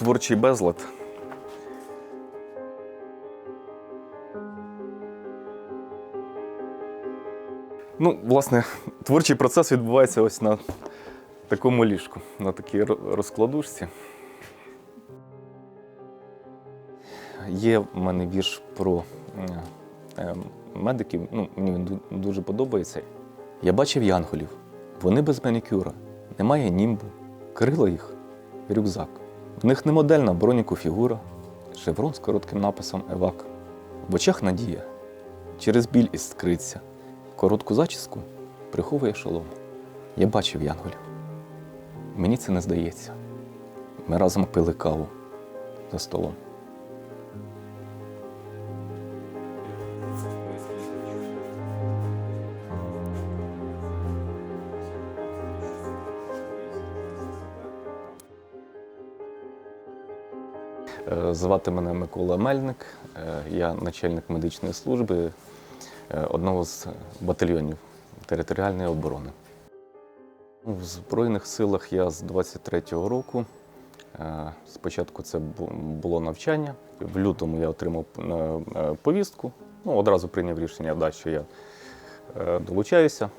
Творчий безлад. Ну, власне, творчий процес відбувається ось на такому ліжку, на такій розкладушці. Є в мене вірш про е, е, медиків, ну, мені він дуже подобається. Я бачив янголів, вони без манікюра, немає німбу, крила їх, рюкзак. В них не модельна броніку фігура, шеврон з коротким написом Евак. В очах надія, через біль іскриться, коротку зачіску приховує шолом. Я бачив янголів. Мені це не здається. Ми разом пили каву за столом. Звати мене Микола Мельник, Е, я начальник медичної служби е, одного з батальйонів територіальної оборони. В Збройних силах я з 23-го року. Е, Спочатку це було навчання. В лютому я отримав повістку. Ну, одразу прийняв рішення, да, що я долучаюся.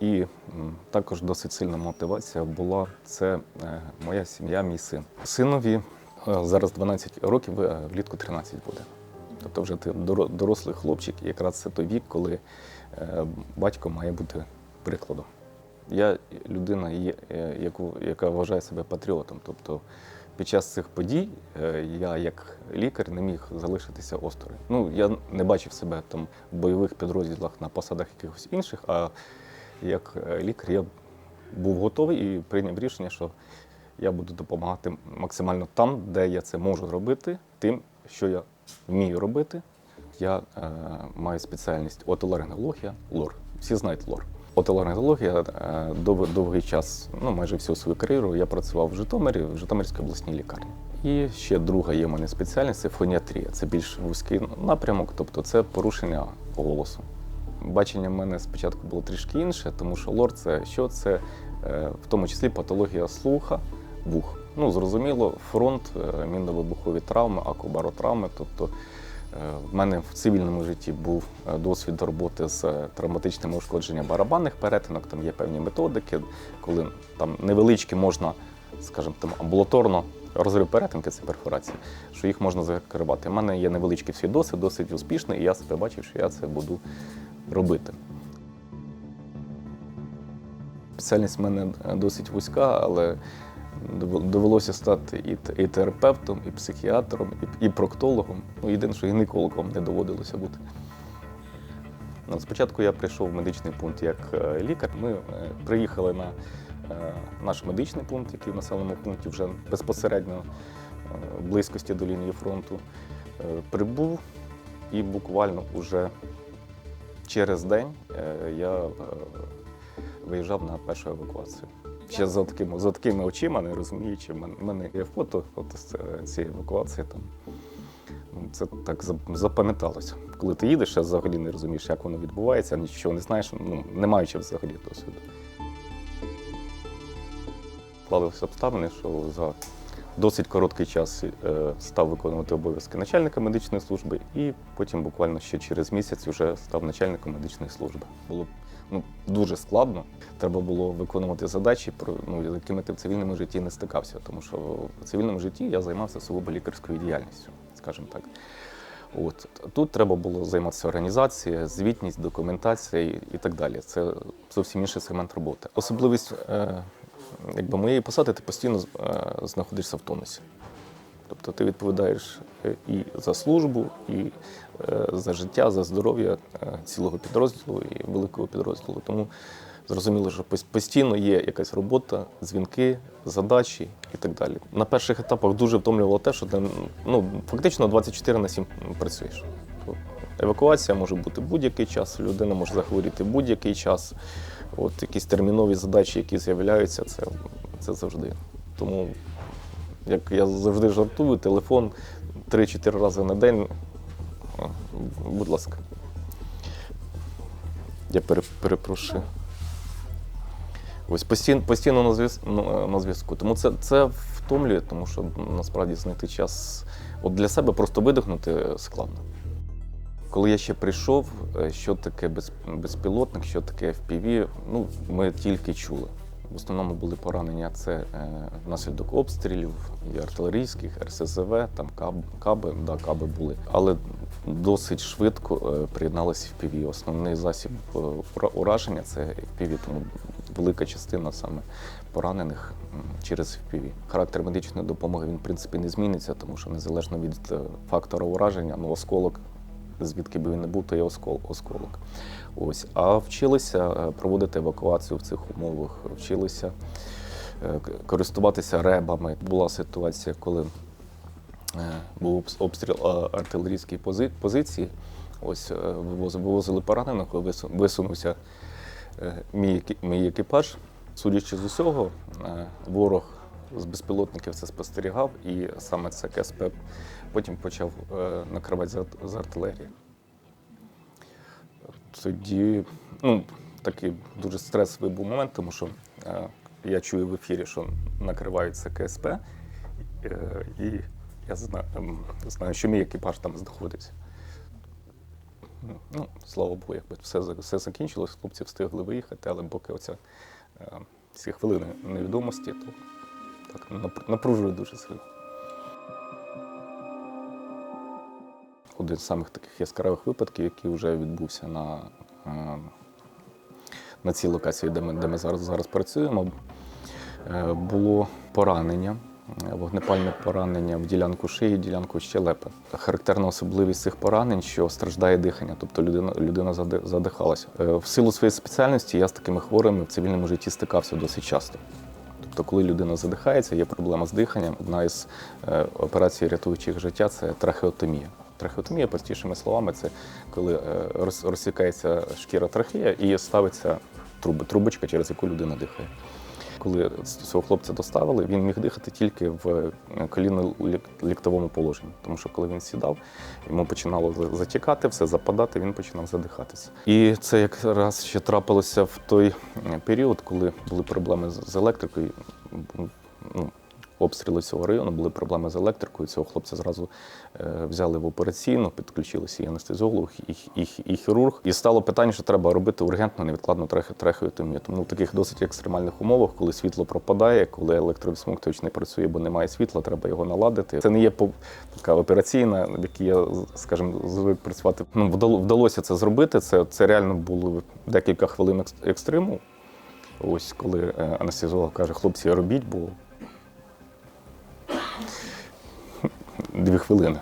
І також досить сильна мотивація була це моя сім'я, мій син. Синові зараз 12 років, е, влітку 13 буде. Тобто вже ти дорослий хлопчик, і якраз це той вік, коли е, батько має бути прикладом. Я людина, е, яка вважає себе патріотом. Тобто під час цих подій е, я, як лікар, не міг залишитися осторонь. Ну, я не бачив себе там в бойових підрозділах на посадах якихось інших, а як е, лікар я був готовий і прийняв рішення, що я буду допомагати максимально там, де я це можу робити, тим, що я вмію робити. Я е, маю спеціальність отоларингологія, лор. Всі знають лор. Отоларингологія е, дов, довгий час, ну майже всю свою кар'єру, я працював в Житомирі, в Житомирській обласній лікарні. І ще друга є в мене спеціальність це фоніатрія. Це більш вузький напрямок, тобто це порушення голосу. Бачення в мене спочатку було трішки інше, тому що лор це що? Це е, в тому числі патологія слуха, вух. Ну, зрозуміло, фронт, е, мінно-вибухові травми, акубаротравми. Тобто е, в мене в цивільному житті був е, досвід роботи з травматичними ушкодженням барабанних перетинок. Там є певні методики, коли там невеличкі можна, скажімо, там амбулаторно. Розрив перетинки це перфорація, що їх можна закривати. У мене є невеличкий свій досвід, досить успішний, і я себе бачив, що я це буду робити. Спеціальність в мене досить вузька, але довелося стати і, і терапевтом, і психіатром, і, і проктологом. Ну, єдине, що гінекологом не доводилося бути. Ну, спочатку я прийшов в медичний пункт як е, лікар. Ми е, приїхали на е, наш медичний пункт, який в населеному пункті вже безпосередньо в близькості до лінії фронту. Прибув і буквально уже через день я виїжджав на першу евакуацію. Ще за такими, за такими очима, не розуміючи, в мене, є фото, фото з цієї евакуації. Там. Ну, Це так запам'яталося. Коли ти їдеш, взагалі не розумієш, як воно відбувається, нічого не знаєш, ну, не маючи взагалі досвіду. Склалися обставини, що за досить короткий час е, став виконувати обов'язки начальника медичної служби, і потім буквально ще через місяць вже став начальником медичної служби. Було ну, дуже складно. Треба було виконувати задачі, ну, якими ти в цивільному житті не стикався, тому що в цивільному житті я займався сугубо лікарською діяльністю, скажімо так. От тут треба було займатися організацією, звітність, документація і, і так далі. Це зовсім інший сегмент роботи. Особливість е, якби моєї посади ти постійно е, знаходишся в тонусі. Тобто ти відповідаєш е, і за службу, і е, за життя, за здоров'я е, цілого підрозділу і великого підрозділу. Тому зрозуміло, що постійно є якась робота, дзвінки, задачі і так далі. На перших етапах дуже втомлювало те, що ти ну, фактично 24 на 7 працюєш. Евакуація може бути будь-який час, людина може захворіти будь-який час. От якісь термінові задачі, які з'являються, це, це завжди. Тому, як я завжди жартую, телефон 3-4 рази на день. Будь ласка. Я перепрошую. Ось постійно, постійно на ну, е, на зв'язку. Тому це, це втомлює, тому що насправді знайти час от для себе просто видихнути складно. Коли я ще прийшов, е, що таке безпілотник, що таке FPV, ну, ми тільки чули. В основному були поранення це е, внаслідок обстрілів і артилерійських, РСЗВ, там каб, каби, да, каби були. Але досить швидко е, приєдналися FPV. Основний засіб е, ура- ураження це FPV, тому велика частина саме поранених через FPV. Характер медичної допомоги він в принципі не зміниться, тому що незалежно від фактора ураження, ну осколок звідки би він не був, то є оскол, осколок. Ось. А вчилися е, проводити евакуацію в цих умовах, вчилися е, користуватися ребами. Була ситуація, коли е, був обстріл артилерійської позиції. Ось вивозили, поранених, висунувся мій, екіпаж. Судячи з усього, ворог з безпілотників це спостерігав, і саме це КСП потім почав е, накривати з артилерії. Тоді ну, такий дуже стресовий був момент, тому що е, я чую в ефірі, що накриваються КСП, е, і я ем, знаю, що мій екіпаж там знаходиться. Ну, слава Богу, якби все, все закінчилось, хлопці встигли виїхати, але поки оця ці хвилини невідомості, то так напружує дуже сильно. Один з самих таких яскравих випадків, який вже відбувся на, е, на цій локації, де ми, де ми зараз, зараз працюємо, е, було поранення, вогнепальне поранення в ділянку шиї, ділянку щелепи. Характерна особливість цих поранень, що страждає дихання, тобто людина, людина задихалася. Е, В силу своєї спеціальності я з такими хворими в цивільному житті стикався досить часто. Тобто, коли людина задихається, є проблема з диханням. Одна із е, операцій рятуючих життя це трахеотомія. Трахеотомія, простішими словами, це коли е, розсікається шкіра трахея і ставиться трубочка, через яку людина дихає. Коли цього хлопця доставили, він міг дихати тільки в коліно-ліктовому положенні, тому що коли він сідав, йому починало затікати, все западати, він починав задихатися. І це якраз ще трапилося в той е, період, коли були проблеми з електрикою. Ну, обстріли цього району, були проблеми з електрикою. Цього хлопця зразу е, взяли в операційну, підключилися і анестезіолог, і, і, і хірург. І стало питання, що треба робити ургентно невідкладну трахе- трахеотомію. Тому в таких досить екстремальних умовах, коли світло пропадає, коли електровісмоктувач не працює, бо немає світла, треба його наладити. Це не є по- така операційна, в якій я, скажімо, звик працювати. Ну, вдало- вдалося це зробити. Це, це реально було декілька хвилин екстриму. Ось коли е, анестезіолог каже, хлопці, робіть, бо дві хвилини.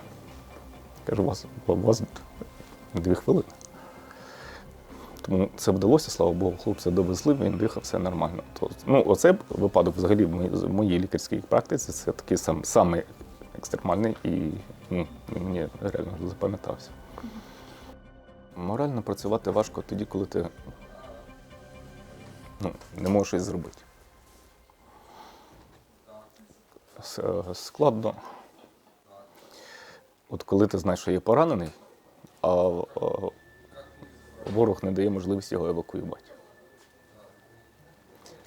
Кажу, у вас, у вас дві хвилини. Тому це вдалося, слава Богу, хлопця довезли, він дихав, все нормально. То, ну, оцей випадок взагалі в моїй, лікарській практиці це такий сам, самий екстремальний і ну, мені реально запам'ятався. Морально працювати важко тоді, коли ти ну, не можеш щось зробити. Складно. От коли ти знаєш, що є поранений, а ворог не дає можливість його евакуювати.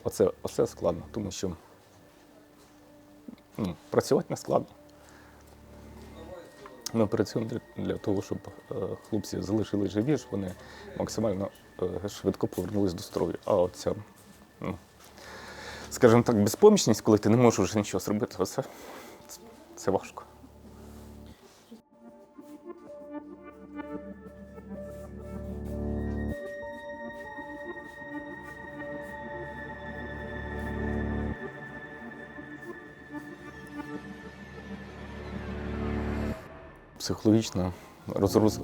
Оце, оце складно, тому що ну, працювати не складно. Ми працюємо для, того, щоб е, хлопці залишились живі, щоб вони максимально е, швидко повернулись до строю. А оця, ну, скажімо так, безпомічність, коли ти не можеш вже нічого зробити, це, це важко. Психологічна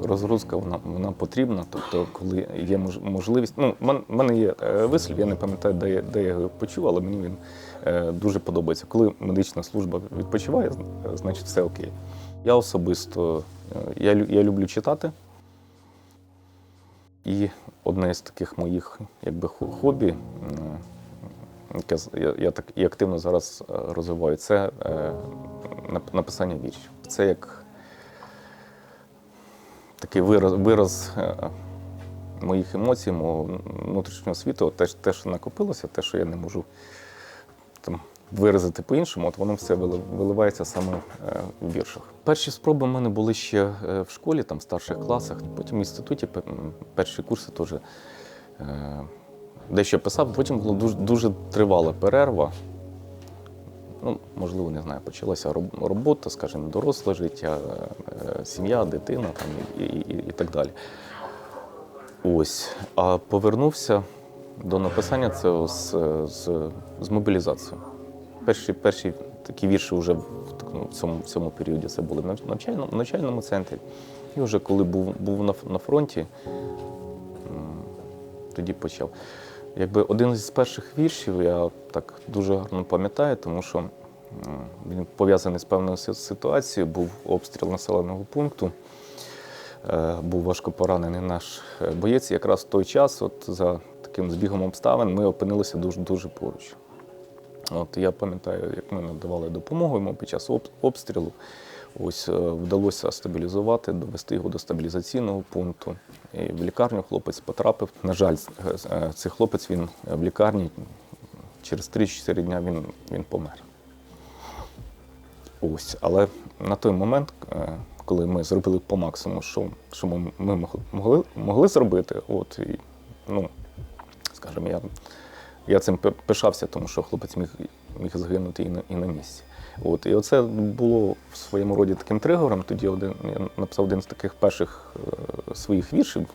розгрузка вона, вона потрібна. Тобто, коли є можливість. Ну, в мене є е, вислів, я не пам'ятаю, де, де я його почув, але мені він е, дуже подобається. Коли медична служба відпочиває, значить все окей. Я особисто е, я, я люблю читати. І одне з таких моїх якби, хобі, е, яке я, я так і активно зараз е, розвиваю, це е, написання віршів. Це як такий вираз, вираз е, моїх емоцій, мого внутрішнього світу, те, те, що накопилося, те, що я не можу там, виразити по-іншому, от воно все виливається саме е, в віршах. Перші спроби в мене були ще е, в школі, там, в старших класах, потім в інституті перші курси теж дещо писав, потім була дуже, дуже тривала перерва. Ну, можливо, не знаю, почалася робота, скажімо, доросле життя, е, сім'я, дитина там, і, і, і, так далі. Ось. А повернувся до написання це з, з, з мобілізацією. Перші, перші такі вірші вже в, такому- в, цьому, в цьому періоді це були в навчальному, навчальному центрі. І вже коли був, був на, на фронті, тоді почав. Якби один із перших віршів я так дуже гарно пам'ятаю, тому що він пов'язаний з певною ситуацією, був обстріл населеного пункту. Е, Був важко поранений наш е, боєць. Якраз в той час, от за таким збігом обставин, ми опинилися дуже дуже поруч. От я пам'ятаю, як ми надавали допомогу йому під час обстрілу. Ось е, вдалося стабілізувати, довести його до стабілізаційного пункту. І в лікарню хлопець потрапив. На жаль, цей хлопець він в лікарні через 3-4 дня він, він помер. Ось, але на той момент, е, коли ми зробили по максимуму, що, що ми, ми могли- могли, зробити, от, і, ну, скажімо, я, я цим пишався, тому що хлопець міг, міг загинути і на, і на місці. От, і оце було в своєму роді таким тригером. Тоді один, я написав один з таких перших е, своїх віршів.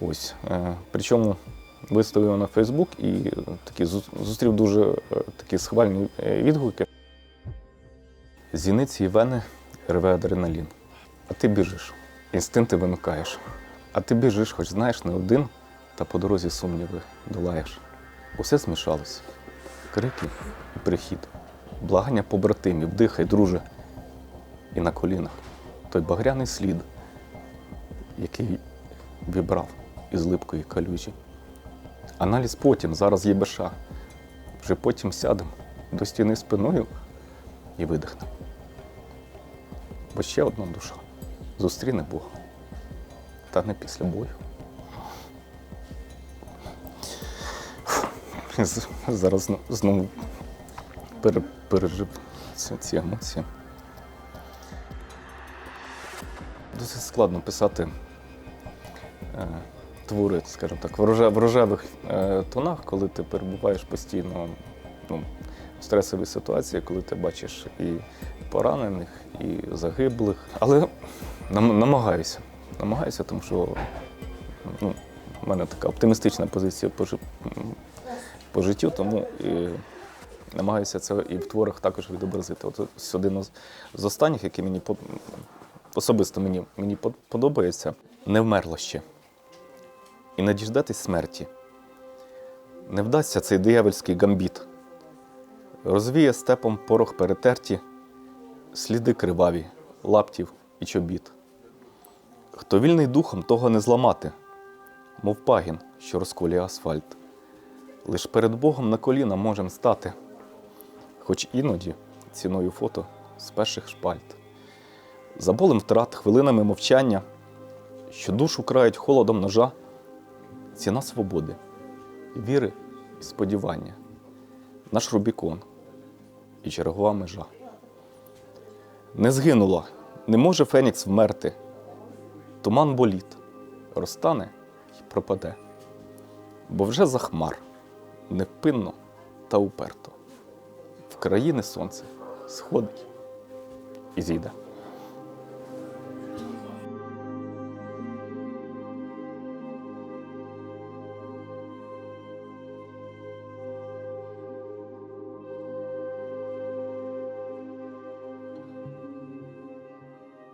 Ось. Е, причому виставив на Фейсбук і е, такі, зустрів дуже е, такі схвальні е, відгуки. Зіниці і вени рве адреналін. А ти біжиш, інстинкти вимикаєш. А ти біжиш, хоч знаєш не один, та по дорозі сумніви долаєш. Усе змішалось. Крики і прихід, благання побратимів, дихай, друже. І на колінах той багряний слід, який вібрав із липкої калюжі. Аналіз потім, зараз є беша. Вже потім сядемо до стіни спиною і видихнемо. Бо ще одна душа зустріне Бога. Та не після бою. Зараз знову пере- пережив ці, ці емоції. Досить складно писати е, твори, скажімо так, в рожевих е, тонах, коли ти перебуваєш постійно ну, в стресовій ситуації, коли ти бачиш і поранених, і загиблих. Але намагаюся. Намагаюся, тому що ну, в мене така оптимістична позиція по, по життю, тому і намагаюся це і в творах також відобразити. От один з- останніх, який мені особисто мені, мені по- подобається, не вмерло ще. І не діждатись смерті. Не вдасться цей диявольський гамбіт. Розвіє степом порох перетерті, сліди криваві, лаптів і чобіт. Хто вільний духом, того не зламати, мов пагін, що розколює асфальт. Лиш перед Богом на коліна можем стати, хоч іноді ціною фото з перших шпальт. За болем втрат, хвилинами мовчання, що душу крають холодом ножа, ціна свободи, віри і сподівання, наш Рубікон і чергова межа. Не згинула, не може Фенікс вмерти. Туман боліт, розтане й пропаде. Бо вже захмар, невпинно та уперто. В країни сонце сходить і зійде.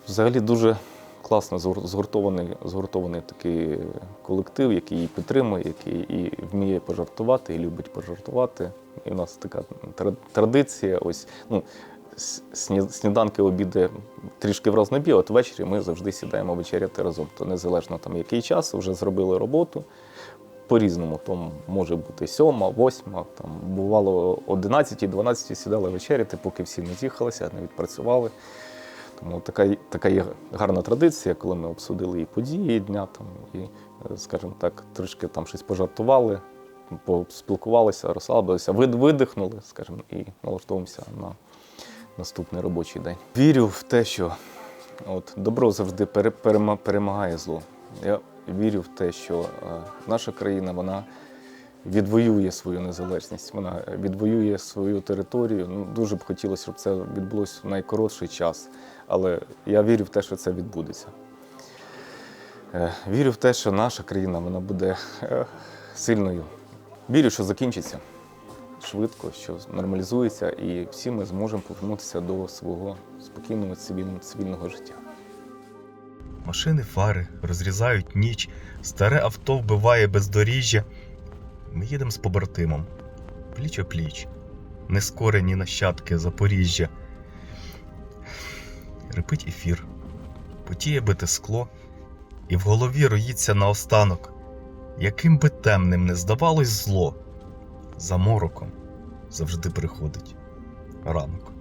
Взагалі дуже класно згуртований, згуртований такий колектив, який її підтримує, який і вміє пожартувати, і любить пожартувати. І в нас така традиція. Ось ну, сніданки, обіди трішки в рознобі, от ввечері ми завжди сідаємо вечеряти разом. То незалежно там який час, вже зробили роботу. По-різному, там може бути сьома, восьма, там бувало 11, 12 сідали вечеряти, поки всі не з'їхалися, не відпрацювали. Тому така, така є гарна традиція, коли ми обсудили і події дня, там, і, е, скажімо так, трішки там щось пожартували, поспілкувалися, розслабилися, вид- видихнули, скажімо, і налаштовуємося на наступний робочий день. Вірю в те, що от, добро завжди перемагає зло. Я вірю в те, що е, наша країна вона відвоює свою незалежність, вона відвоює свою територію. Ну, дуже б хотілося, щоб це відбулося в найкоротший час, але я вірю в те, що це відбудеться. Е, Вірю в те, що наша країна вона буде е, сильною. Вірю, що закінчиться швидко, що нормалізується, і всі ми зможемо повернутися до свого спокійного цивільного, життя. Машини фари розрізають ніч, старе авто вбиває бездоріжжя. Ми їдемо з побратимом, пліч о пліч, нескорені нащадки Запоріжжя. Репить ефір, потіє бите скло, і в голові роїться наостанок, яким би темним не здавалось зло, за мороком завжди приходить ранок.